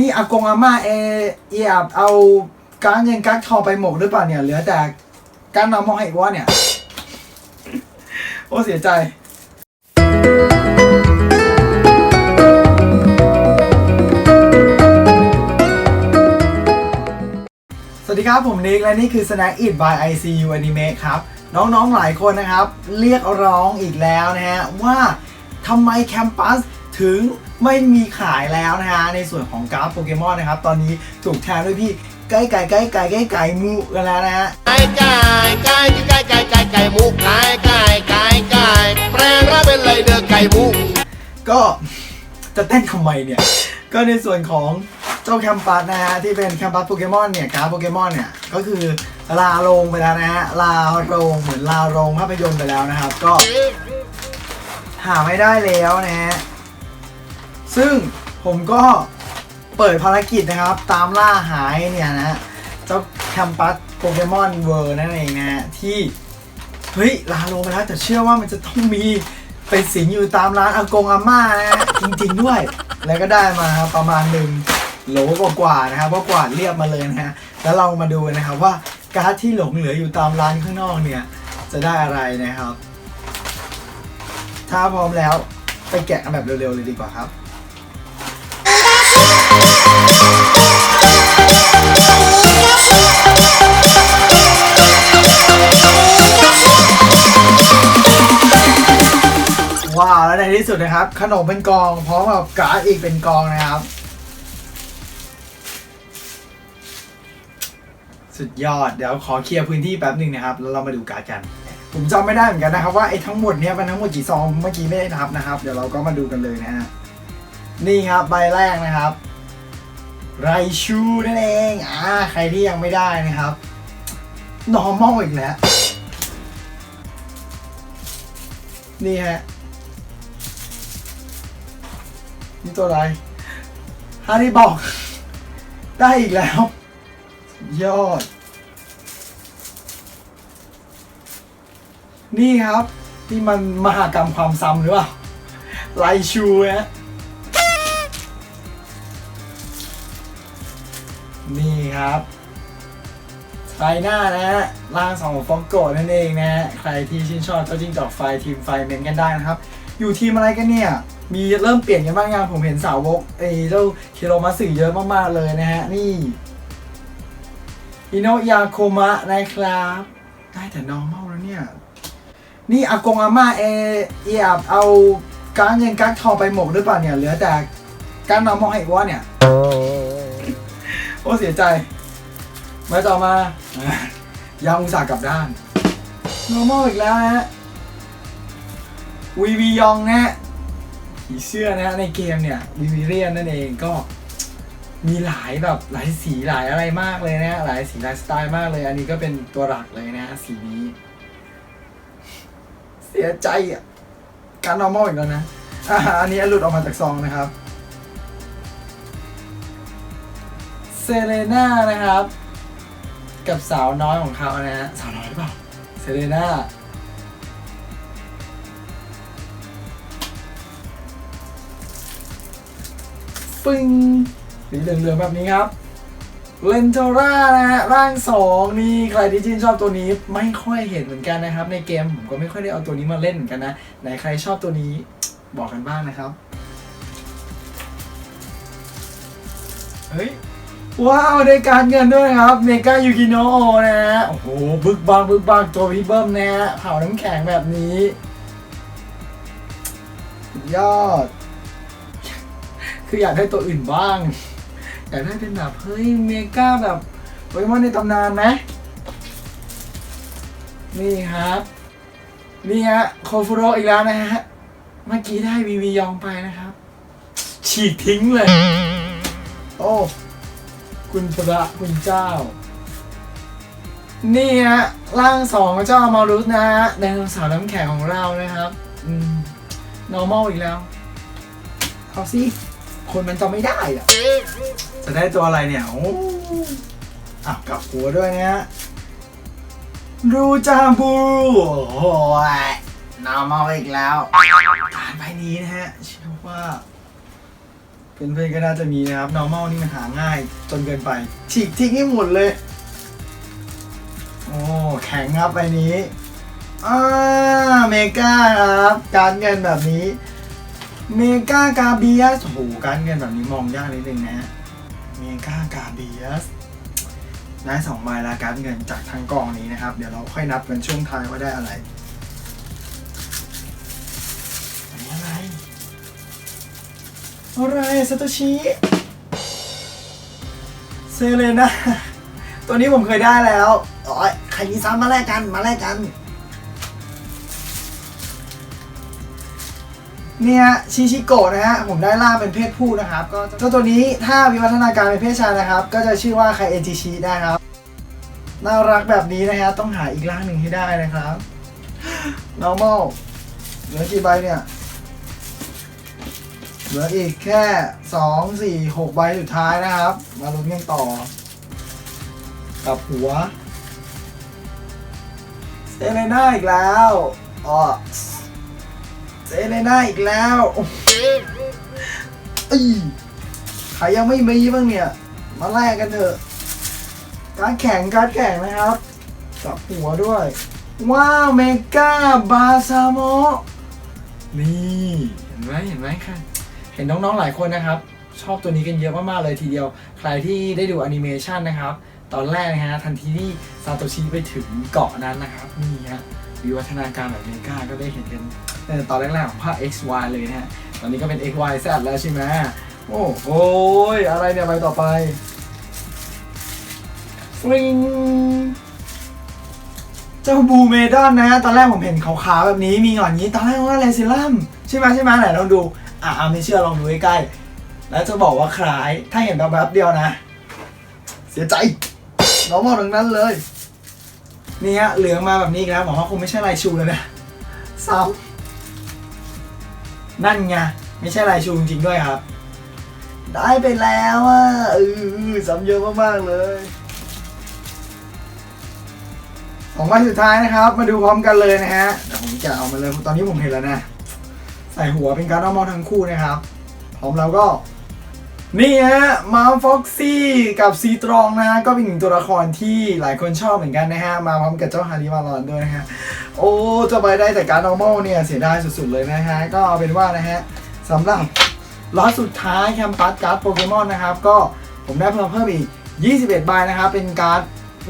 นี่อากงอาม่าเอเอียบเอากางเงินกางทองไปหมกหรือเปล่าเนี่ยเหลือแต่กางน้ำมองให้อีกว่าเนี่ย โอ้เสียใจสวัสดีครับ ผมนิกและนี่คือ Snack Eat by ICU Anime ครับ น้องๆหลายคนนะครับ เรียกร้องอีกแล้วนะฮะ ว่าทำไมแคมปัสถึง ไม่มีขายแล้วนะฮะในส่วนของการ์ดโปเกมอนนะครับ ตอนนี้ถูกแทนด้วยพี่ไก่ไก่ไก่ไก่ไก่ไก่มูกันแล้วนะฮะไก่ไก่ไก่ไก่ไก่ไก่ไก่หมูไก่ไก่ไก่ไก่แปลงร่างเป็นไรเดอร์ไก่หมูก็จะเต้นทำไมเนี่ย ก็ในส่วนของเจ้าแคมปัสนะฮะที่เป็นแคมปัสโปเกมอนเนี่ยการ์ดโปเกมอนเนี่ยก็คือลาลงไปแล้วนะฮะลาโรงเหมือนลาโรงภาพยนตร์ไปแล้วนะครับ ก็ หาไม่ได้แล้วนะฮะ ซึ่งผมก็เปิดภารกิจนะครับ ตามล่าหายเนี่ยนะเจ้าแคมปัสโปเกมอนเวิร์นั่นเองนะที่เฮ้ยลาลงไปแล้วแต่เชื่อว่ามันจะต้องมีไปสิงอยู่ตามร้านอากงอาม่านะจริงๆด้วย แล้วก็ได้มาครับประมาณหนึ่งโหลกว่าๆนะครับเพรากวาดเรียบมาเลยนะฮะแล้วเรามาดูนะครับว่าการ์ดที่หลงเหลืออยู่ตามร้านข้างนอกเนี่ยจะได้อะไรนะครับ ถ้าพร้อมแล้วไปแกะกันแบบเร็วๆเลยดีกว่าครับ ว้าวแล้วในที่สุดนะครับ ขนมเป็นกองพร้อมกับการ์ดอีกเป็นกองนะครับ สุดยอดเดี๋ยวขอเคลียร์พื้นที่แป๊บหนึ่งนะครับ แล้วเรามาดูการ์ดกัน ผมจำไม่ได้เหมือนกันนะครับ ว่าไอ้ทั้งหมดเนี้ยมันทั้งหมดกี่ซองเมื่อกี้ไม่ได้นับนะครับ เดี๋ยวเราก็มาดูกันเลยนะฮะนี่ครับใบแรกนะครับ ไรชูนั่นเองอ่าใครที่ยังไม่ได้นะครับ normal อีกแล้ว นี่ฮะ นี่ตัวอะไรฮาริบอก ได้อีกแล้ว ยอด นี่ครับ ที่มันมหากรรมความซ้ำหรือเปล่า ไลชูฮะ นี่ครับไฟหน้านะฮะร่างสองของฟองโกะนั่นเองนะฮะใครที่ชื่นชอบเจ้าจิ้งจอกไฟทีมไฟเมนกันได้นะครับ อยู่ทีมอะไรกันเนี่ย มีเริ่มเปลี่ยนกันบ้างยังผมเห็นสาวกไอ้เจ้าเคโรมาสึเยอะมากๆเลยนะฮะ นี่อิโนยาโคมะนะครับ ได้แต่ normal แล้วเนี่ย นี่อากงอาม่าเอเอียบเอากางเงินก้างทองไปหมกหรือเปล่าเนี่ยเหลือแต่กาง normal ให้อีกว่าเนี่ย อ้เสียใจ มาต่อมาอะยาอุตสาห์กลับด้าน normal อีกแล้วฮะวีวียองนะฮะผีเสื้อนะฮะในเกมเนี่ยวีวีเรียนนั่นเองก็มีหลายแบบหลายสีหลายอะไรมากเลยนะ หลายสีหลายสไตล์มากเลย อันนี้ก็เป็นตัวหลักเลยนะ สีนี้ เสียใจอะการ normal อีกแล้วนะอันนี้หลุดออกมาจากซองนะครับ เซเลน่านะครับ กับสาวน้อยของเขานะฮะสาวน้อยหรือเปล่าเซเลน่าฟึ้งสีเหลืองๆแบบนี้ครับเลนโทรานะฮะร่างสองนี่ใครที่ชื่นชอบตัวนี้ไม่ค่อยเห็นเหมือนกันนะครับ ในเกมผมก็ไม่ค่อยได้เอาตัวนี้มาเล่นเหมือนกันนะไหนใครชอบตัวนี้บอกกันบ้างนะครับ เฮ้ย ว้าวได้การเงินด้วยครับเมกายูกิโนะนะฮะโอ้โหบึกบังบึกบังตัวพี่เบิ้มนะฮะเผาน้ำแข็งแบบนี้ ยอด คืออยากได้ตัวอื่นบ้าง อยากได้เป็นแบบเฮ้ยเมกาแบบโปเกมอนในตำนานไหมนี่ครับ นี่ฮะโคฟูโรอีกแล้วนะฮะ เมื่อกี้ได้วีวียองไปนะครับ ฉีกทิ้งเลย โอ้ คุณพระคุณเจ้า นี่ฮะร่างสองเจ้ามารุสนะฮะไดโนเสาร์น้ำแข็งของเรานะครับอืม normal อีกแล้วเอาสิคนมันจะไม่ได้อะจะได้ตัวอะไรเนี่ยโอ้อ้าวกลับหัวด้วยนะฮะรูจาบูโอ้ย normal อีกแล้วการใบนี้นะฮะเชื่อว่า เพื่อนๆก็น่าจะมีนะครับ normal นี่มันหาง่ายจนเกินไป ฉีกทิ้งให้หมดเลย โอ้แข็งครับใบนี้อ่าเมกาครับ การเงินแบบนี้ เมกากาเบียสโอ้โหการเงินแบบนี้มองยากนิดนึงนะ เมกากาเบียสได้สองใบละการเงินจากทางกองนี้นะครับ เดี๋ยวเราค่อยนับกันช่วงท้ายว่าได้อะไร อะไรซาโตชิเซเลน่าตัวนี้ผมเคยได้แล้วอ๋อใครมีซ้ำมาแลกกันมาแลกกัน เนี่ยชิชิโกะนะฮะผมได้ล่าเป็นเพศผู้นะครับ ก็เจ้าตัวนี้ถ้าวิวัฒนาการเป็นเพศชายนะครับ ก็จะชื่อว่าไคเอจิชินะครับน่ารักแบบนี้นะฮะต้องหาอีกร่างหนึ่งให้ได้นะครับ normal เหลือกี่ใบเนี่ย เหลืออีกแค่สองสี่หกใบสุดท้ายนะครับ มาลุ้นกันต่อ กับหัวเซเลน่าอีกแล้วอ๋อเซเลน่าอีกแล้วอีใครยังไม่มีบ้างเนี่ย มาแลกกันเถอะ การแข่งการแข่งนะครับ กับหัวด้วย ว้าวเมกาบาซาโมนี่ เห็นไหมเห็นไหมค่ะ เห็นน้องๆหลายคนนะครับ ชอบตัวนี้กันเยอะมากๆเลยทีเดียว ใครที่ได้ดูแอนิเมชันนะครับ ตอนแรกนะฮะทันทีที่ซาโตชิไปถึงเกาะนั้นนะครับนี่ฮะวิวัฒนาการแบบเมกาก็ได้เห็นกันตั้งแต่ตอนแรกๆของภาค XY เลยนะฮะตอนนี้ก็เป็น XYZ แล้วใช่ไหมโอ้โหอะไรเนี่ยใบต่อไปฟริงเจ้าบูเมดอนนะฮะตอนแรกผมเห็นขาวๆแบบนี้มีหงอนนี้ ตอนแรกว่าเลซิลัมใช่ไหมใช่ไหมไหนลองดู อะอาไม่เชื่อลองดูใกล้ๆแล้วจะบอกว่าคล้ายถ้าเห็นแบบแบบเดียวนะ เสียใจน้องมองตรงนั้นเลยนี่ฮะเหลืองมาแบบนี้อีกแล้วหมอว่าคงไม่ใช่ลายชูเลยนะซ้ำนั่นไงไม่ใช่ลายชูจริงๆด้วยครับ ได้ไปแล้วอะเออซ้ำเยอะมากๆเลยของใบสุดท้ายนะครับ มาดูพร้อมกันเลยนะฮะเดี๋ยวผมจะเอามาเลยตอนนี้ผมเห็นแล้วนะ ใส่หัวเป็นการ์ดอมอทั้งคู่นะครับพร้อมแล้วก็ นี่ฮะมาฟ็อกซี่กับซีตรองนะฮะก็เป็นหนึ่งตัวละครที่หลายคนชอบเหมือนกันนะฮะ มาพร้อมกับเจ้าฮาริวารอนด้วยนะฮะ โอ้จะไปได้แต่การ์ดอมอเนี่ยเสียดายสุดๆเลยนะฮะ ก็เอาเป็นว่านะฮะสำหรับล็อตสุดท้ายแคมปัสการ์ดโปเกมอนนะครับ ก็ผมได้เพิ่มเพิ่มอีก 21 ใบนะครับ เป็นการ์ด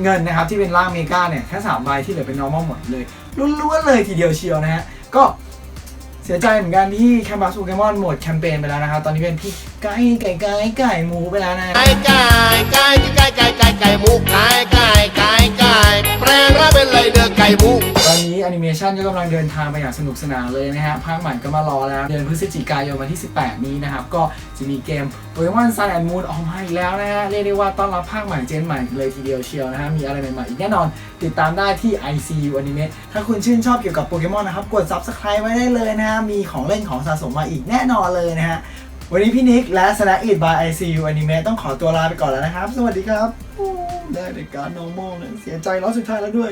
เงินนะครับที่เป็นร่างเมกาเนี่ยแค่3ใบที่เหลือเป็น normal หมดเลยล้วนๆเลยทีเดียวเชียวนะฮะ ก็ เสียใจเหมือนกันที่แคมปัสโปเกมอนหมดแคมเปญไปแล้วนะครับ ตอนนี้เป็นพี่ไก่ไก่ไก่ไก่หมูไปแล้วนะไก่ไก่ไก่ไก่ไก่ไก่ไก่หมูไก่ไก่ไก่ไก่แปลงร่างเป็นไรเดอไก่หมู อนนี้แอนิเมชันก็กำลังเดินทางไปอย่างสนุกสนานเลยนะฮะภาคใหม่ก็มารอแล้ว เดือนพฤศจิกายนวันที่ 18 นี้นะครับ ก็จะมีเกมโปเกมอนซันแอนด์มูนออกมาอีกแล้วนะฮะเรียกได้ว่าต้อนรับภาคใหม่เจนใหม่เลยทีเดียวเชียวนะฮะมีอะไรใหม่ๆอีกแน่นอน ติดตามได้ที่ ICU Anime ถ้าคุณชื่นชอบเกี่ยวกับโปเกมอนนะครับกด Subscribe ไว้ได้เลยนะฮะมีของเล่นของสะสมมาอีกแน่นอนเลยนะฮะวันนี้พี่นิกและ Snack Eat by ICU Anime ต้องขอตัวลาไปก่อนแล้วนะครับ สวัสดีครับ ได้แต่การ normal เลยเสียใจแล้วสุดท้ายแล้วด้วย